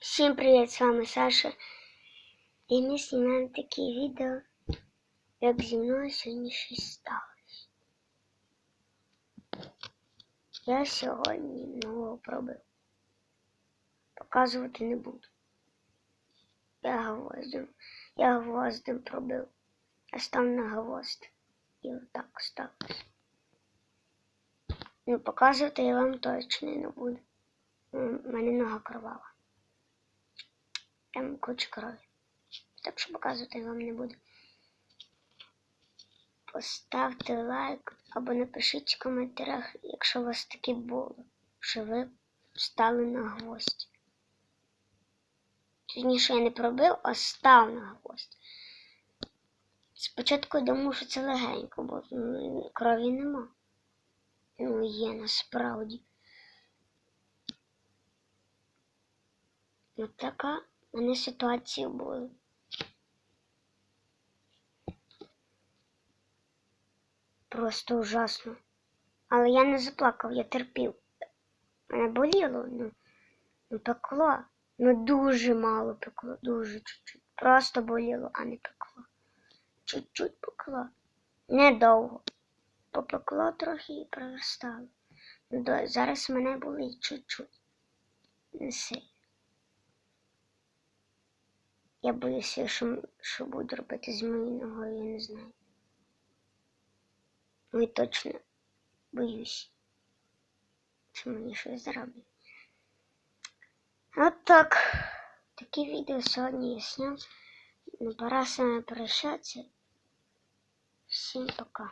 Всім привіт, з вами Саша. І ми знімаємо таке відео, як зі мною сьогодні щось сталося. Я сьогодні нового пробив. Показувати не буду. Я гвоздем, я гвоздем пробив. Я став на гвозд. І отак сталося. Ну, показувати я вам точно не буду. У мене нога кровава. Там куча крові. Так що показувати вам не буду. Поставте лайк або напишіть в коментарях, якщо у вас таке було, що ви стали на гвоздь. Точніше, я не пробив, а став на гвоздь. Спочатку я думав, що це легенько, бо ну, крові нема. Ну, є насправді. От така мене ситуація була. Просто ужасно. Але я не заплакав, я терпів. Мене боліло, ну, ну пекло. Ну дуже мало пекло, дуже чуть-чуть. Просто боліло, а не пекло. Чуть-чуть пекло. Недовго. Попекло трохи і проростало. Ну, зараз мене болить чуть-чуть. Не сильно. Я боюся, що, що буду робити з моєю ногою, я не знаю. Ну і точно боюсь, що мені щось зроблять. От так. Таке відео сьогодні я сняв. Ну, пора вами прощатися. Всім пока.